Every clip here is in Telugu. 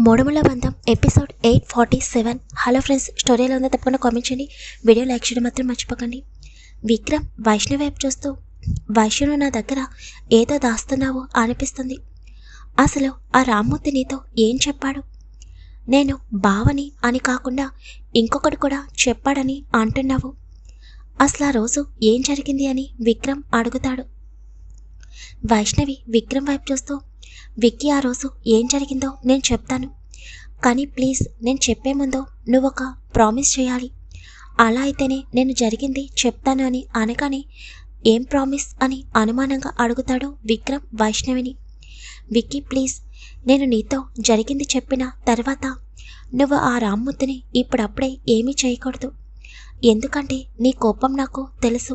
Moodumulla Bandham episode eight forty seven. Hello friends story ఎలా ఉందో తప్పకుండా కామెంట్ చేయండి. వీడియో లైక్ చేయడం మాత్రం మర్చిపోకండి. విక్రమ్ వైష్ణవి వైపు చూస్తూ వైష్ణవి నా దగ్గర ఏదో దాస్తున్నావో అనిపిస్తుంది. అసలు ఆ రామ్మూర్తి నీతో ఏం చెప్పాడు? నేను బావని అని కాకుండా ఇంకొకటి కూడా చెప్పాడని అంటున్నావు. అసలు ఆ రోజు ఏం జరిగింది అని విక్రమ్ అడుగుతాడు. వైష్ణవి విక్రమ్ వైపు చూస్తూ విక్కీ ఆ రోజు ఏం జరిగిందో నేను చెప్తాను. కానీ ప్లీజ్ నేను చెప్పే ముందు నువ్వు ఒక ప్రామిస్ చేయాలి. అలా అయితేనే నేను జరిగింది చెప్తాను అని అనగానే ఏం ప్రామిస్ అని అనుమానంగా అడుగుతాడు విక్రమ్ వైష్ణవిని. విక్కీ ప్లీజ్ నేను నీతో జరిగింది చెప్పిన తర్వాత నువ్వు ఆ రామ్మూర్తిని ఇప్పుడప్పుడే ఏమీ చేయకూడదు. ఎందుకంటే నీ కోపం నాకు తెలుసు.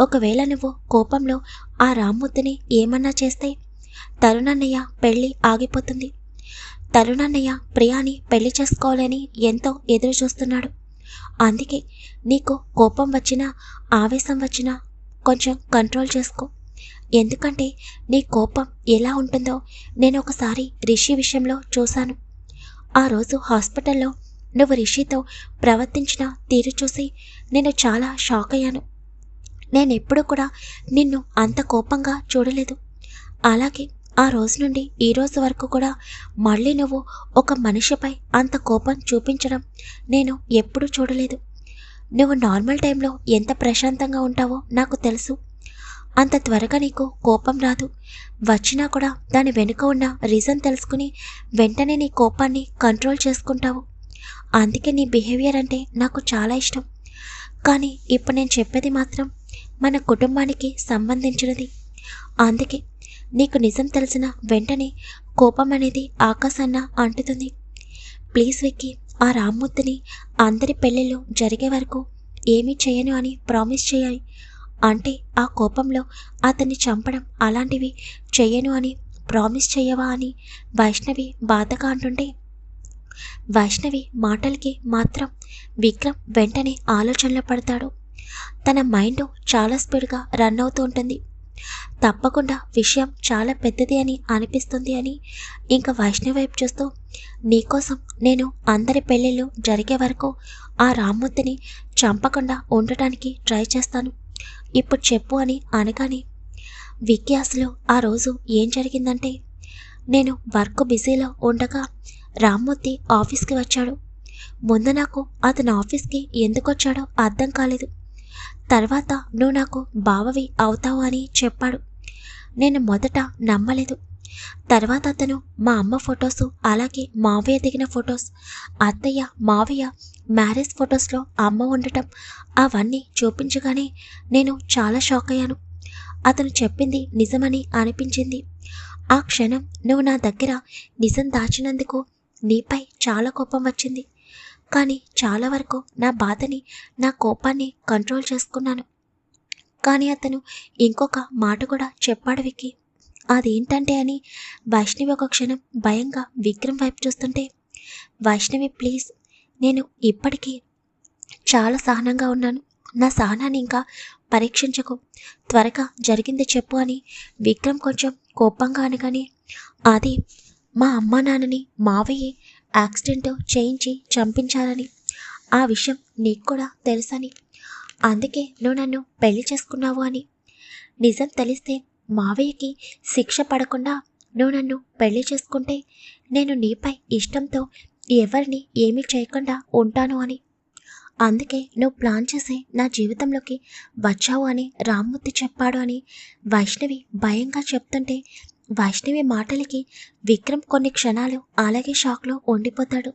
ఒకవేళ నువ్వు కోపంలో ఆ రామ్మూర్తిని ఏమన్నా చేస్తే తరుణన్నయ్య పెళ్ళి ఆగిపోతుంది. తరుణన్నయ్య ప్రియాని పెళ్ళి చేసుకోవాలని ఎంతో ఎదురు చూస్తున్నాడు అందుకే నీకు కోపం వచ్చినా ఆవేశం వచ్చినా కొంచెం కంట్రోల్ చేసుకో. ఎందుకంటే నీ కోపం ఎలా ఉంటుందో నేను ఒకసారి రిషి విషయంలో చూశాను. ఆ రోజు హాస్పిటల్లో నువ్వు రిషితో ప్రవర్తించిన తీరు చూసి నేను చాలా షాక్ అయ్యాను. నేను ఎప్పుడూ కూడా నిన్ను అంత కోపంగా చూడలేదు. అలాగే ఆ రోజు నుండి ఈ రోజు వరకు కూడా మళ్ళీ నువ్వు ఒక మనిషిపై అంత కోపం చూపించడం నేను ఎప్పుడూ చూడలేదు. నువ్వు నార్మల్ టైంలో ఎంత ప్రశాంతంగా ఉంటావో నాకు తెలుసు. అంత త్వరగా నీకు కోపం రాదు. వచ్చినా కూడా దాని వెనుక ఉన్న రీజన్ తెలుసుకుని వెంటనే నీ కోపాన్ని కంట్రోల్ చేసుకుంటావు. అందుకే నీ బిహేవియర్ అంటే నాకు చాలా ఇష్టం. కానీ ఇప్పుడు నేను చెప్పేది మాత్రం మన కుటుంబానికి సంబంధించినది. అందుకే నీకు నిజం తెలిసిన వెంటనే కోపం అనేది ఆకాశాన్న అంటుతుంది. ప్లీజ్ విక్కి ఆ రామ్మూర్తిని అందరి పెళ్ళిళ్ళు జరిగే వరకు ఏమీ చేయను అని ప్రామిస్ చేయాలి. అంటే ఆ కోపంలో అతన్ని చంపడం అలాంటివి చేయను అని ప్రామిస్ చేయవా అని వైష్ణవి బాధగా అంటుంటే వైష్ణవి మాటలకి మాత్రం విక్రమ్ వెంటనే ఆలోచనలో పడతాడు. తన మైండ్ చాలా స్పీడ్గా రన్ అవుతూ ఉంటుంది. తప్పకుండా విషయం చాలా పెద్దది అని అనిపిస్తుంది అని ఇంకా వైష్ణవి వైపు చూస్తూ నీకోసం నేను అందరి పెళ్ళిళ్ళు జరిగే వరకు ఆ రామ్మూర్తిని చంపకుండా ఉండటానికి ట్రై చేస్తాను. ఇప్పుడు చెప్పు అని అనగానే విక్కీ అసలు ఆ రోజు ఏం జరిగిందంటే నేను వర్క్ బిజీలో ఉండగా రామ్మూర్తి ఆఫీస్కి వచ్చాడు. ముందు నాకు అతను ఆఫీస్కి ఎందుకు వచ్చాడో అర్థం కాలేదు. తర్వాత నువ్వు నాకు బావవి అవుతావు అని చెప్పాడు. నేను మొదట నమ్మలేదు. తర్వాత అతను మా అమ్మ ఫొటోస్ అలాగే మావయ్య దిగిన ఫొటోస్ అత్తయ్య మావయ్య మ్యారేజ్ ఫొటోస్లో అమ్మ ఉండటం అవన్నీ చూపించగానే నేను చాలా షాక్ అయ్యాను. అతను చెప్పింది నిజమని అనిపించింది. ఆ క్షణం నువ్వు నా దగ్గర నిజం దాచినందుకు నీపై చాలా కోపం వచ్చింది. కానీ చాలా వరకు నా బాధని నా కోపాన్ని కంట్రోల్ చేసుకున్నాను. కానీ అతను ఇంకొక మాట కూడా చెప్పాడు వికి అదేంటంటే అని వైష్ణవి ఒక క్షణం భయంగా విక్రమ్ వైపు చూస్తుంటే వైష్ణవి ప్లీజ్ నేను ఇప్పటికీ చాలా సహనంగా ఉన్నాను. నా సహనాన్ని ఇంకా పరీక్షించకు. త్వరగా జరిగింది చెప్పు అని విక్రమ్ కొంచెం కోపంగా అనగానే అది మా అమ్మా నాన్నని మావయ్య యాక్సిడెంట్ చేయించి చంపించారని ఆ విషయం నీకు కూడా తెలుసని. అందుకే నువ్వు నన్ను పెళ్ళి చేసుకున్నావు అని. నిజం తెలిస్తే మావయ్యకి శిక్ష పడకుండా నువ్వు నన్ను పెళ్ళి చేసుకుంటే నేను నీపై ఇష్టంతో ఎవరిని ఏమీ చేయకుండా ఉంటాను అని. అందుకే నువ్వు ప్లాన్ చేసి నా జీవితంలోకి వచ్చావు అని రామ్మూర్తి చెప్పాడు అని వైష్ణవి భయంగా చెప్తుంటే వైష్ణవి మాటలకి విక్రమ్ కొన్ని క్షణాలు అలాగే షాక్లో ఉండిపోతాడు.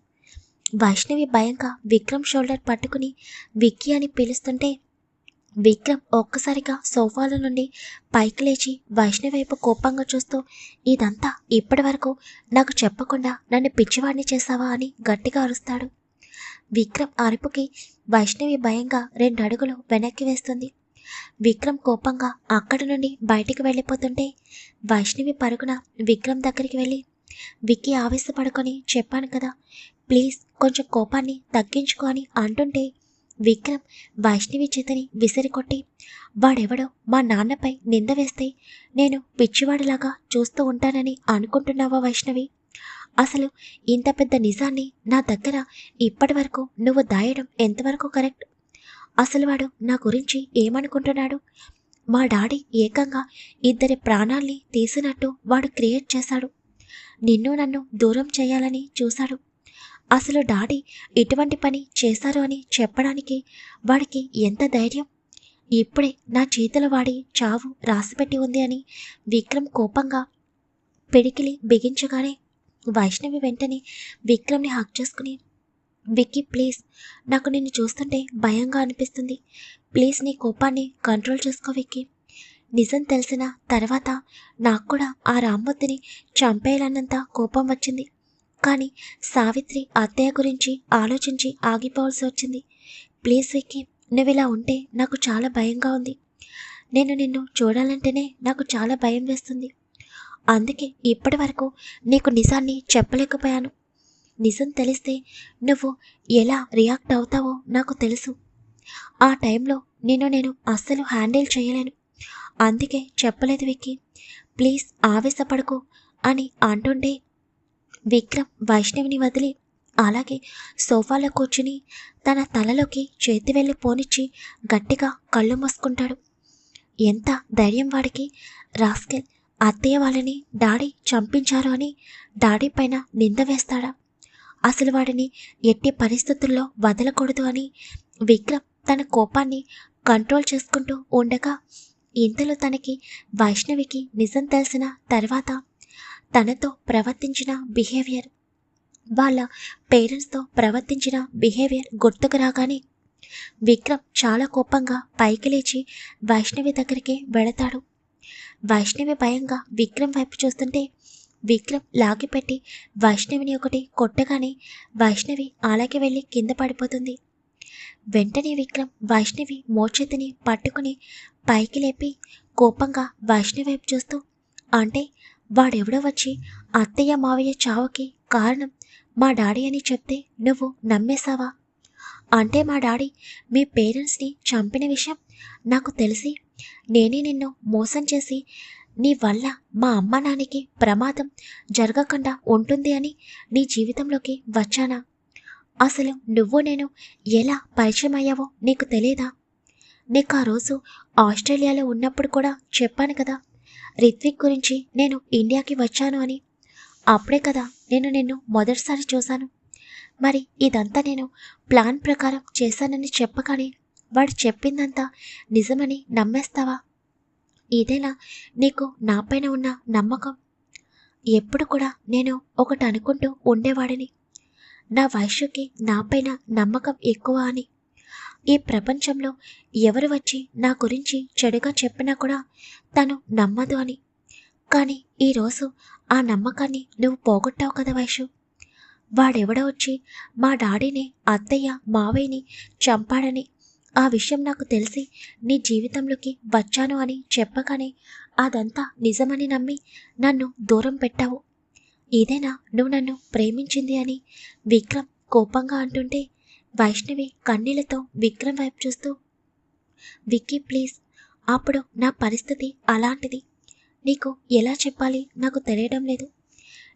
వైష్ణవి భయంగా విక్రమ్ షోల్డర్ పట్టుకుని విక్కీ అని పిలుస్తుంటే విక్రమ్ ఒక్కసారిగా సోఫాల నుండి పైకి లేచి వైష్ణవి వైపు కోపంగా చూస్తూ ఇదంతా ఇప్పటి వరకు నాకు చెప్పకుండా నన్ను పిచ్చివాడిని చేశావా? అని గట్టిగా అరుస్తాడు. విక్రమ్ అరుపుకి వైష్ణవి భయంగా రెండు అడుగులు వెనక్కి వేస్తుంది. విక్రమ్ కోపంగా అక్కడి నుండి బయటికి వెళ్ళిపోతుంటే వైష్ణవి పరుగున విక్రమ్ దగ్గరికి వెళ్ళి విక్కీ ఆవేశపడుకొని చెప్పాను కదా ప్లీజ్ కొంచెం కోపాన్ని తగ్గించుకో అని అంటుంటే విక్రమ్ వైష్ణవి చేతని విసిరికొట్టి వాడెవడో మా నాన్నపై నింద వేస్తే నేను పిచ్చివాడిలాగా చూస్తూ ఉంటానని అనుకుంటున్నావా వైష్ణవి? అసలు ఇంత పెద్ద నిజాన్ని నా దగ్గర ఇప్పటి వరకు నువ్వు దాయడం ఎంతవరకు కరెక్ట్? అసలు వాడు నా గురించి ఏమనుకుంటున్నాడు? మా డాడీ ఏకంగా ఇద్దరి ప్రాణాల్ని తీసినట్టు వాడు క్రియేట్ చేశాడు. నిన్ను నన్ను దూరం చేయాలని చూశాడు. అసలు డాడీ ఇటువంటి పని చేశారు అని చెప్పడానికి వాడికి ఎంత ధైర్యం? ఇప్పుడే నా చేతుల వాడి చావు రాసిపెట్టి ఉంది అని విక్రమ్ కోపంగా పిడికిలి బిగించగానే వైష్ణవి వెంటనే విక్రమ్ని హక్ చేసుకుని విక్కీ ప్లీజ్. నాకు నిన్ను చూస్తుంటే భయంగా అనిపిస్తుంది. ప్లీజ్ నీ కోపాన్ని కంట్రోల్ చేసుకో విక్కీ. నిజం తెలిసిన తర్వాత నాకు కూడా ఆ రామ్మూర్తిని చంపేయాలన్నంత కోపం వచ్చింది. కానీ సావిత్రి అత్తయ్య గురించి ఆలోచించి ఆగిపోవాల్సి వచ్చింది. ప్లీజ్ విక్కీ నువ్వు ఇలా ఉంటే నాకు చాలా భయంగా ఉంది. నేను నిన్ను చూడాలంటేనే నాకు చాలా భయం వేస్తుంది. అందుకే ఇప్పటి వరకు నీకు నిజాన్ని చెప్పలేకపోయాను. నిజం తెలిస్తే నువ్వు ఎలా రియాక్ట్ అవుతావో నాకు తెలుసు. ఆ టైంలో నిన్ను నేను అస్సలు హ్యాండిల్ చేయలేను. అందుకే చెప్పలేదు విక్కీ. ప్లీజ్ ఆవేశపడకు అని అంటుండే విక్రమ్ వైష్ణవిని వదిలి అలాగే సోఫాలో కూర్చుని తన తలలోకి చేతి వెళ్ళి పోనిచ్చి గట్టిగా కళ్ళు మూసుకుంటాడు. ఎంత ధైర్యం వాడికి. రాస్కెల్ అత్తయ్య వాళ్ళని డాడీ చంపించారు అని డాడీ పైన నింద వేస్తాడా? అసలు వాడిని ఎట్టి పరిస్థితుల్లో వదలకూడదు అని విక్రమ్ తన కోపాన్ని కంట్రోల్ చేసుకుంటూ ఉండగా ఇంతలో తనకి వైష్ణవికి నిజం తెలిసిన తర్వాత తనతో ప్రవర్తించిన బిహేవియర్ వాళ్ళ పేరెంట్స్తో ప్రవర్తించిన బిహేవియర్ గుర్తుకు రాగానే విక్రమ్ చాలా కోపంగా పైకి లేచి వైష్ణవి దగ్గరికి వెళతాడు. వైష్ణవి భయంగా విక్రమ్ వైపు చూస్తుంటే విక్రమ్ లాగిపెట్టి వైష్ణవిని ఒకటి కొట్టగానే వైష్ణవి అలాగే వెళ్ళి కింద పడిపోతుంది. వెంటనే విక్రమ్ వైష్ణవి మోచేతిని పట్టుకుని పైకి లేపి కోపంగా వైష్ణవి వైపు చూస్తూ అంటే వాడెవడో వచ్చి అత్తయ్య మావయ్య చావుకి కారణం మా డాడీ అని చెప్తే నువ్వు నమ్మేశావా? అంటే మా డాడీ మీ పేరెంట్స్ని చంపిన విషయం నాకు తెలిసి నేనే నిన్ను మోసం చేసి నీ వల్ల మా అమ్మ నాన్నకి ప్రమాదం జరగకుండా ఉంటుంది అని నీ జీవితంలోకి వచ్చానా? అసలు నువ్వు నేను ఎలా పరిచయం అయ్యావో నీకు తెలియదా నీకు ఆ రోజు ఆస్ట్రేలియాలో ఉన్నప్పుడు కూడా చెప్పాను కదా రిత్విక్ గురించి నేను ఇండియాకి వచ్చాను అని. అప్పుడే కదా నేను నిన్ను మొదటిసారి చూశాను. మరి ఇదంతా నేను ప్లాన్ ప్రకారం చేశానని చెప్పగానే వాడు చెప్పిందంతా నిజమని నమ్మేస్తావా? ఇదేనా నీకు నాపైన ఉన్న నమ్మకం? ఎప్పుడు కూడా నేను ఒకటి అనుకుంటూ ఉండేవాడిని. నా వయస్సుకి నాపైన నమ్మకం ఎక్కువ అని. ఈ ప్రపంచంలో ఎవరు వచ్చి నా గురించి చెడుగా చెప్పినా కూడా తను నమ్మదు అని. కానీ ఈరోజు ఆ నమ్మకాన్ని నువ్వు పోగొట్టావు కదా వైషు వాడెవడో వచ్చి మా డాడీని అత్తయ్య మావయ్యని చంపాడని ఆ విషయం నాకు తెలిసి నీ జీవితంలోకి వచ్చాను అని చెప్పగానే అదంతా నిజమని నమ్మి నన్ను దూరం పెట్టావు. ఇదేనా నువ్వు నన్ను ప్రేమించింది అని విక్రమ్ కోపంగా అంటుంటే వైష్ణవి కన్నీళ్ళతో విక్రమ్ వైపు చూస్తూ విక్కీ ప్లీజ్ అప్పుడు నా పరిస్థితి అలాంటిది. నీకు ఎలా చెప్పాలి? నాకు తెలియడం లేదు.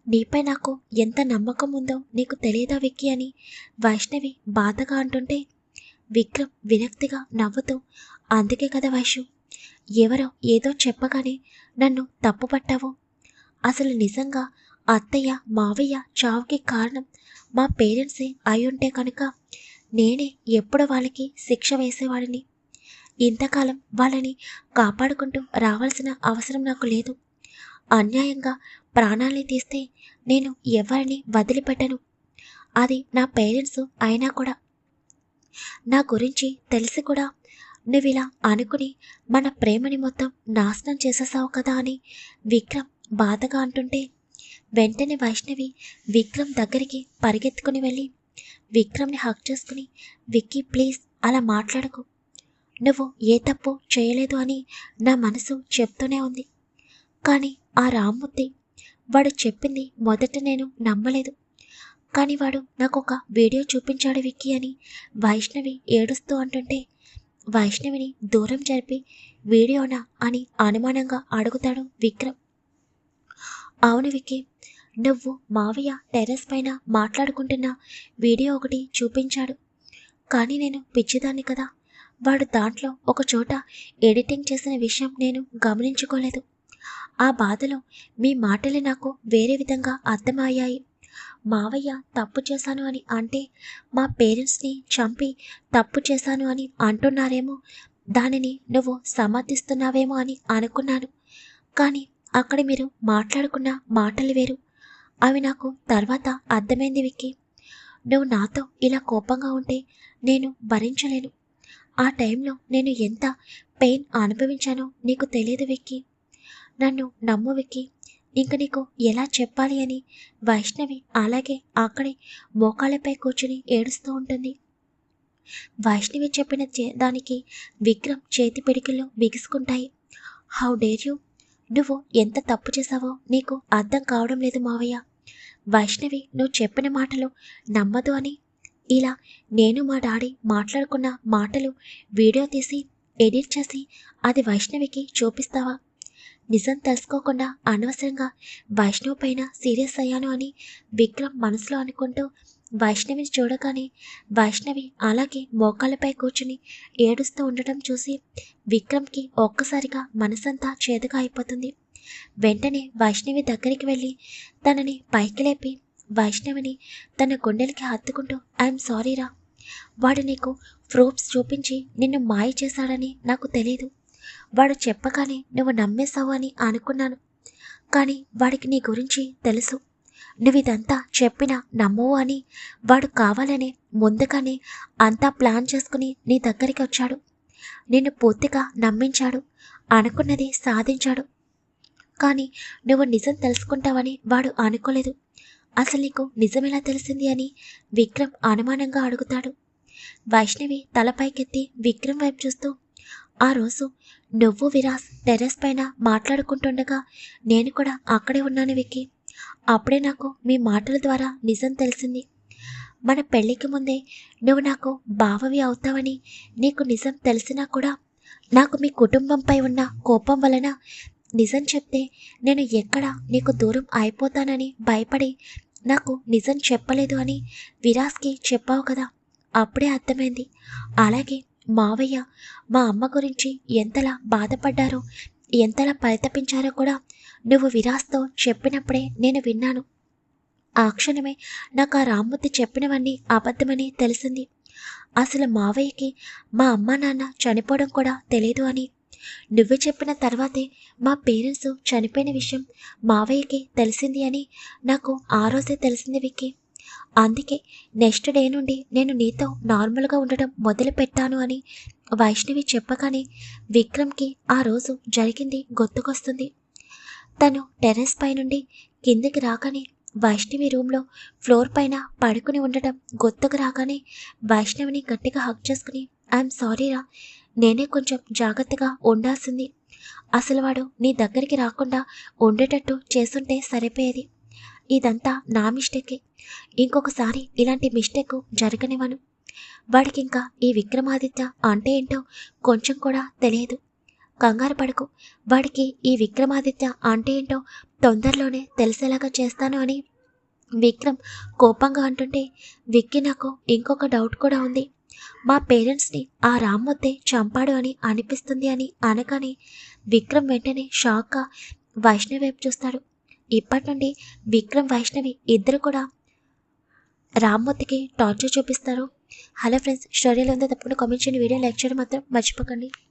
నీపై నాకు ఎంత నమ్మకం ఉందో నీకు తెలియదా విక్కీ? అని వైష్ణవి బాధగా అంటుంటే విక్రమ్ విరక్తిగా నవ్వుతూ అందుకే కదా వైషు ఎవరో ఏదో చెప్పగానే నన్ను తప్పుపట్టావు. అసలు నిజంగా అత్తయ్య మావయ్య చావుకి కారణం మా పేరెంట్సే అయి ఉంటే కనుక నేనే ఎప్పుడు వాళ్ళకి శిక్ష వేసేవాడిని. ఇంతకాలం వాళ్ళని కాపాడుకుంటూ రావాల్సిన అవసరం నాకు లేదు. అన్యాయంగా ప్రాణాల్ని తీస్తే నేను ఎవరిని వదిలిపెట్టను. అది నా పేరెంట్స్ అయినా కూడా నా గురించి తెలిసి కూడా నువ్వు ఇలా అనుకుని మన ప్రేమని మొత్తం నాశనం చేసేసావు కదా అని విక్రమ్ బాధగా అంటుంటే వెంటనే వైష్ణవి విక్రమ్ దగ్గరికి పరిగెత్తుకుని వెళ్ళి విక్రమ్ని హక్ చేసుకుని విక్కీ ప్లీజ్ అలా మాట్లాడకు. నువ్వు ఏ తప్పు చేయలేదు అని నా మనసు చెప్తూనే ఉంది. కానీ ఆ రామ్మూర్తి వాడు చెప్పింది మొదట నేను నమ్మలేదు. కానీ వాడు నాకు ఒక వీడియో చూపించాడు విక్కీ అని వైష్ణవి ఏడుస్తూ అంటుంటే వైష్ణవిని దూరం జరిపి వీడియోనా? అని అనుమానంగా అడుగుతాడు విక్రమ్. అవును విక్కీ నువ్వు మావయ్య టెర్రస్ పైన మాట్లాడుకుంటున్న వీడియో ఒకటి చూపించాడు. కానీ నేను పిచ్చిదాన్ని కదా. వాడు దాంట్లో ఒక చోట ఎడిటింగ్ చేసిన విషయం నేను గమనించుకోలేదు. ఆ బాధలో మీ మాటలు నాకు వేరే విధంగా అర్థమయ్యాయి. మావయ్య తప్పు చేశాను అని అంటే మా పేరెంట్స్ని చంపి తప్పు చేశాను అని అంటున్నారేమో దానిని నువ్వు సమర్థిస్తున్నావేమో అని అనుకున్నాను. కానీ అక్కడ మీరు మాట్లాడుకున్న మాటలు వేరు. అవి నాకు తర్వాత అర్థమైంది విక్కి. నువ్వు నాతో ఇలా కోపంగా ఉంటే నేను భరించలేను. ఆ టైంలో నేను ఎంత పెయిన్ అనుభవించానో నీకు తెలియదు విక్కి. నన్ను నమ్ము విక్కి. ఇంక నీకు ఎలా చెప్పాలి అని వైష్ణవి అలాగే అక్కడే మోకాళ్ళపై కూర్చుని ఏడుస్తూ ఉంటుంది. వైష్ణవి చెప్పిన చే- దానికి విక్రమ్ చేతి పిడికిళ్ళు బిగుసుకుంటాయి హౌ డేర్ యూ నువ్వు ఎంత తప్పు చేశావో నీకు అర్థం కావడం లేదు మావయ్య. వైష్ణవి నువ్వు చెప్పిన మాటలు నమ్మదు అని. ఇలా నేను మా డాడీ మాట్లాడుకున్న మాటలు వీడియో తీసి ఎడిట్ చేసి అది వైష్ణవికి చూపిస్తావా? నిజం తెలుసుకోకుండా అనవసరంగా వైష్ణవ్ పైన సీరియస్ అయ్యాను అని విక్రమ్ మనసులో అనుకుంటూ వైష్ణవిని చూడగానే వైష్ణవి అలాగే మోకాళ్ళపై కూర్చుని ఏడుస్తూ ఉండటం చూసి విక్రమ్కి ఒక్కసారిగా మనసంతా చేదుగా అయిపోతుంది. వెంటనే వైష్ణవి దగ్గరికి వెళ్ళి తనని పైకి లేపి వైష్ణవిని తన గుండెలకి హత్తుకుంటూ ఐఎమ్ సారీరా వాడు నీకు ప్రూఫ్స్ చూపించి నిన్ను మాయ చేశాడని నాకు తెలియదు వాడు చెప్పగానే నువ్వు నమ్మేశావు అని అనుకున్నాను. కానీ వాడికి నీ గురించి తెలుసు. నువ్వు ఇదంతా చెప్పినా నమ్మవు అని వాడు కావాలనే ముందుగానే అంతా ప్లాన్ చేసుకుని నీ దగ్గరికి వచ్చాడు. నిన్ను పూర్తిగా నమ్మించాడు అనుకున్నది సాధించాడు. కానీ నువ్వు నిజం తెలుసుకుంటావని వాడు అనుకోలేదు. అసలు నీకు నిజమెలా తెలిసింది అని విక్రమ్ అనుమానంగా అడుగుతాడు. వైష్ణవి తలపైకెత్తి విక్రమ్ వైపు చూస్తూ ఆ రోజు నువ్వు విరాస్ టెర్రస్ పైన మాట్లాడుకుంటుండగా నేను కూడా అక్కడే ఉన్నాను వెక్కి. అప్పుడే నాకు మీ మాటల ద్వారా నిజం తెలిసింది. మన పెళ్ళికి ముందే నువ్వు నాకు బావవి అవుతావని నీకు నిజం తెలిసినా కూడా నాకు మీ కుటుంబంపై ఉన్న కోపం వలన నిజం చెప్తే నేను ఎక్కడ నీకు దూరం అయిపోతానని భయపడి నాకు నిజం చెప్పలేదు అని విరాస్కి చెప్పావు కదా. అప్పుడే అర్థమైంది. అలాగే మావయ్య మా అమ్మ గురించి ఎంతలా బాధపడ్డారో ఎంతలా పరితపించారో కూడా నువ్వు విరాస్తో చెప్పినప్పుడే నేను విన్నాను. ఆ క్షణమే నాకు ఆ రామ్మూర్తి చెప్పినవన్నీ అబద్ధమని తెలిసింది. అసలు మావయ్యకి మా అమ్మ నాన్న చనిపోవడం కూడా తెలియదు అని. నువ్వు చెప్పిన తర్వాతే మా పేరెంట్స్ చనిపోయిన విషయం మావయ్యకి తెలిసింది అని నాకు ఆ రోజే తెలిసింది విక్కీ. అందుకే నెక్స్ట్ డే నుండి నేను నీతో నార్మల్గా ఉండడం మొదలు పెట్టాను అని వైష్ణవి చెప్పగానే విక్రమ్కి ఆ రోజు జరిగింది గుర్తుకొస్తుంది. తను టెర్రస్ పై నుండి కిందికి రాగానే వైష్ణవి రూమ్లో ఫ్లోర్ పైన పడుకుని ఉండటం గుర్తుకు రాగానే వైష్ణవిని గట్టిగా హక్ చేసుకుని ఐఎమ్ సారీరా నేనే కొంచెం జాగ్రత్తగా ఉండాల్సింది. అసలు వాడు నీ దగ్గరికి రాకుండా ఉండేటట్టు చేస్తుంటే సరిపోయేది. ఇదంతా నా మిస్టేకే. ఇంకొకసారి ఇలాంటి మిస్టేక్ జరగనివ్వను. వాడికి ఇంకా ఈ విక్రమాదిత్య అంటే ఏంటో కొంచెం కూడా తెలియదు. కంగారు పడకు. వాడికి ఈ విక్రమాదిత్య అంటే ఏంటో తొందరలోనే తెలిసేలాగా చేస్తాను అని విక్రమ్ కోపంగా అంటుంటే విక్కి నాకు ఇంకొక డౌట్ కూడా ఉంది. మా పేరెంట్స్ని ఆ రామ్మొత్తే చంపాడు అని అనిపిస్తుంది అని అనగానే విక్రమ్ వెంటనే షాక్గా వైష్ణవి వైపు చూస్తాడు. ఇప్పటి నుండి విక్రమ్ వైష్ణవి ఇద్దరు కూడా రామ్మూర్తికి టార్చర్ చూపిస్తారు. హలో ఫ్రెండ్స్ స్టోరీలో ఉందో తప్పకుండా కామెంట్ చేయండి. వీడియో లైక్ చేయడం మాత్రం మర్చిపోకండి.